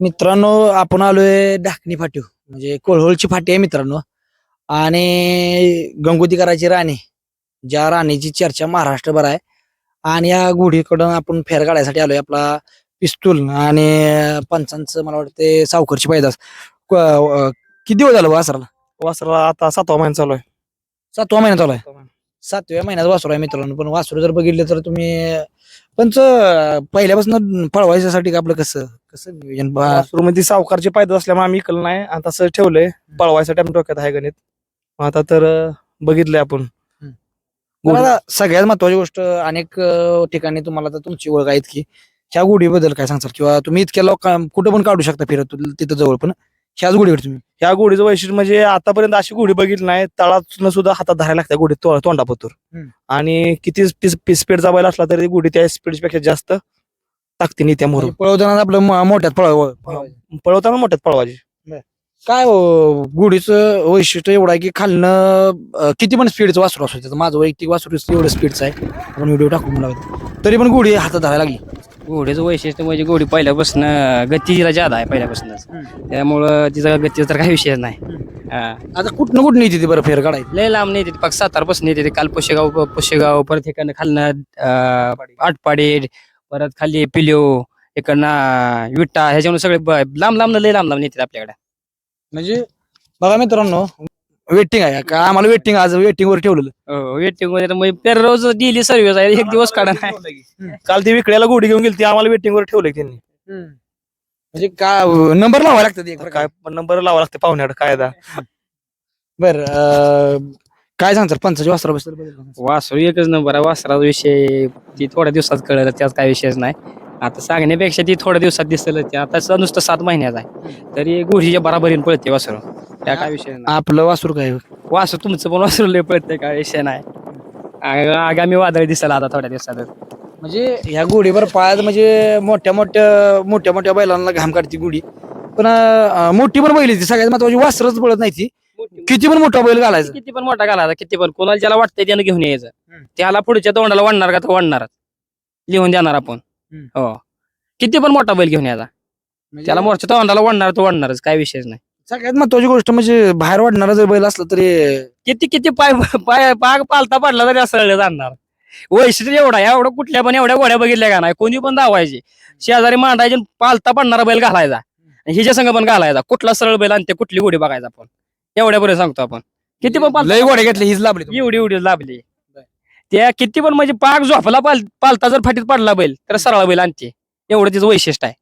मित्रांनो आपण आलोय ढाकणी फाटी म्हणजे कोळहोळची फाटी आहे मित्रांनो. आणि गंगोतीकराची राणी. ज्या राणीची चर्चा महाराष्ट्रभर आहे. आणि या गुढीकडून आपण फेर काढायसाठी आलोय आपला पिस्तूल आणि पंचांचं मला वाटतं सावकरची पैदास. क- अं, किती दिवस झालं वासराला? वासरा आता सातवा महिना चालू आहे. सातवा महिना चालू आहे. सातव्या महिन्यात वासरू आहे मित्रांनो पण वासरू जर बघितलं तर तुम्ही पण च- पहिल्यापासून पळवायच्यासाठी का आपलं कसं? कसं नियोजन? बा- वासरू मध्ये सावकारचे पायदा असल्यामुळे आम्ही इकलं नाही आणि तसं ठेवलंय पळवायसाठी आम्ही डोक्यात आहे गणित. मग आता तर अं, बघितलंय आपण. आता सगळ्यात महत्वाची गोष्ट अनेक अं, ठिकाणी तुम्हाला तर तुमची ओळख आहे की ह्या गुढीबद्दल काय सांगताल किंवा तुम्ही इतक्या लोक कुठं पण काढू शकता फिरत तिथं जवळ पण. ह्याच गुढीवर तुम्ही? ह्या घोडीचं वैशिष्ट्य म्हणजे आतापर्यंत अशी घोडी बघितली नाही तळात सुद्धा हातात धरायला लागते घोडी तो- तोंडापतूर हम्म. आणि किती स्पीडचा बैल असला तरी घोडी त्या स्पीडपेक्षा जास्त ताकदीने त्या मोर. म्हणजे पळवताना आपलं म- मोठ्यात पळव पळवायचं. पळवताना मोठ्यात पळवायची. काय हो, गुढीचं वैशिष्ट्य एवढं आहे की खालनं अं, किती पण स्पीडचं वासरू असू त्याचं माझं वैयक्तिक वासरू एवढं स्पीडचं आहे. आपण व्हिडिओ टाकून लागतो तरी पण गुढी हातात धरायला लागली. घोड्याचं वैशिष्ट्य म्हणजे घोडी पहिल्यापासून गती तिला जादा आहे पहिल्यापासूनच. त्यामुळं तिचा गतीचा तर काही विषय नाही. हा. आता कुठनं कुठं येते ती बरं फेर काढायची? लय लांब नाही येते पाक सातारपासून येते काल पुशेगाव पुशेगाव परत इकडनं खालनं अं, आटपाडी परत खाली पिल्यो इकडनं विटा ह्याच्यामुळे सगळे ब- लांब लांब लय लांब लांब येते आपल्याकडे. म्हणजे बघा मित्रांनो वेटिंग आहे. का आम्हाला वेटिंग आज वेटिंग वर ठेवलेलं. वेटिंगमध्ये तर म्हणजे per रोज डेली सर्व्हिस आहे. एक दिवस काढा नाही. काल ती विकड्याला घोडी घेऊन गेली ती आम्हाला वेटिंग वर ठेवलंय त्यांनी. म्हणजे का नंबर लावा लागतात एक काय नंबर लावा लागते पाहुण्याकडे काय आता बर काय सांगतात पंचाची वासराबद्दल वासरू एकच नंबर आहे. वासराचा विषय ती थोड्या दिवसात कळलं त्यात काही विषयच नाही. आता सांगण्यापेक्षा ती थोड्या दिवसात दिसलं ते. आता स- नुसतं सात महिन्याचा आहे. तरी गुढीच्या बराबरीने पळते वासरू. त्या काय विषय नाही. आपलं वासरू काय? वासरू तुमचं पण वासरू लय पळते काय विषय नाही. आ- आगामी वादळ दिसेल आता थोड्या दिवसात. म्हणजे ह्या गुढीवर पायात म्हणजे मोठ्या मोठ्या मोठ्या मोठ्या बैलांना घाम काढते गुढी. पण अं, मोठी पण बैल आहे ती. सगळ्यात महत्वाची वासरच पळत नाही ती. किती पण मोठा बैल घालायचा. किती पण मोठा घालायचा किती पण. कोणाला ज्याला वाटतंय त्यानं घेऊन यायचं. हम्म. त्याला पुढच्या तोंडाला वाढणार का तर वाढणारच. लिहून देणार आपण. हो. किती पण मोठा बैल घेऊन यायचा म्हणजे त्याला मोठच्या तोंडाला वाढणार तो वाढणारच काय विषयच नाही. सगळ्यात महत्वाची गोष्ट म्हणजे बाहेर वाढणारा जर बैल असला तरी किती किती पाय पाय पाग पालता पडला तरी असं जाणार. वैशिष्ट्य एवढा एवढं कुठल्या पण एवढ्या गोड्या बघितल्या का नाही कोणी पण धावायची. शेजारी मांडायची पालता पडणारा बैल घालायचा. आणि हिच्या संघ पण घालायचा. कुठला सरळ बैल आणि ते कुठली गोडी बघायचा आपण. एवढ्या बरं सांगतो आपण. किती पण लय गोड्या घेतले हीच लाभली. एवढी एवढी लाभली. त्या किती पण म्हणजे पाक झोपला पाल पालता जर फाटीत पडला बैल तर सरळ बैल आणते. एवढं तिचं वैशिष्ट्य आहे.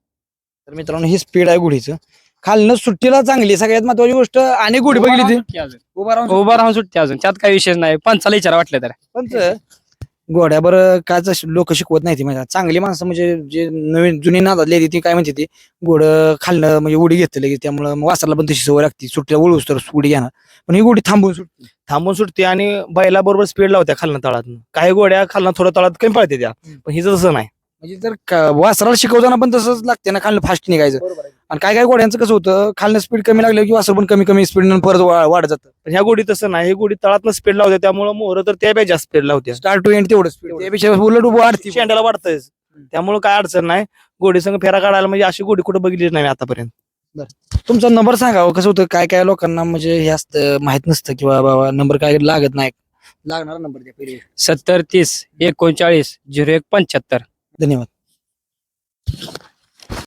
तर मित्रांनो ही स्पीड आहे गुढीचं. खालनं सुट्टीला चांगली. सगळ्यात महत्वाची गोष्ट आणि गुढी बघितली ती. उभा राहून उभा राहून सुटते अजून. त्यात काही विषय नाही. पंचाला विचारा वाटलं तर. पण ते घोड्यावर काय लोक शिकवत नाही ती म्हणजे चांगली माणसं म्हणजे जे नवीन जुनी नादातली ती काय म्हणते ती घोडं खालनं म्हणजे उडी घेतलं लगेच त्यामुळं वासराला पण तशी सवय लागते सुट्टीला वळूस तर उडी घेणार. पण ही गुढी थांबून सुटते. थांबून सुटते आणि बैला बरोबर स्पीड लावत्या खालनं तळात. काही गोड्या खालनं थोड्या तळात कमी पळते त्या पण हिचं तसं नाही. म्हणजे का- वासराला शिकवताना पण तसंच लागते ना खालनं फास्ट निघायचं. आणि काय काय घोड्यांचं कसं होतं खालनं स्पीड कमी लागलं की वासर पण कमी कमी स्पीड परत वा- वाढत जातं. पण ह्या गोडी तसं नाही ही गोडी तळात स्पीड लावते त्यामुळे मोहर तर त्या जास्त स्पीड लावते. स्टार्ट टू एंड तेवढं स्पीड त्यापेक्षा उलट वाढते. शेंड्याला वाढतंयच त्यामुळे काय अडचण नाही. गोडी संग फेरा काढायला म्हणजे अशी गोडी कुठे बघितली नाही मी आतापर्यंत. तुमचा नंबर सांगा हो, कसं होतं काय काय लोकांना म्हणजे हे असतं माहीत नसतं किंवा बाबा नंबर काय लागत नाही. लागणार नंबर द्या पहिले. सत्तर तीस एकोणचाळीस झिरो एक पंच्याहत्तर. धन्यवाद.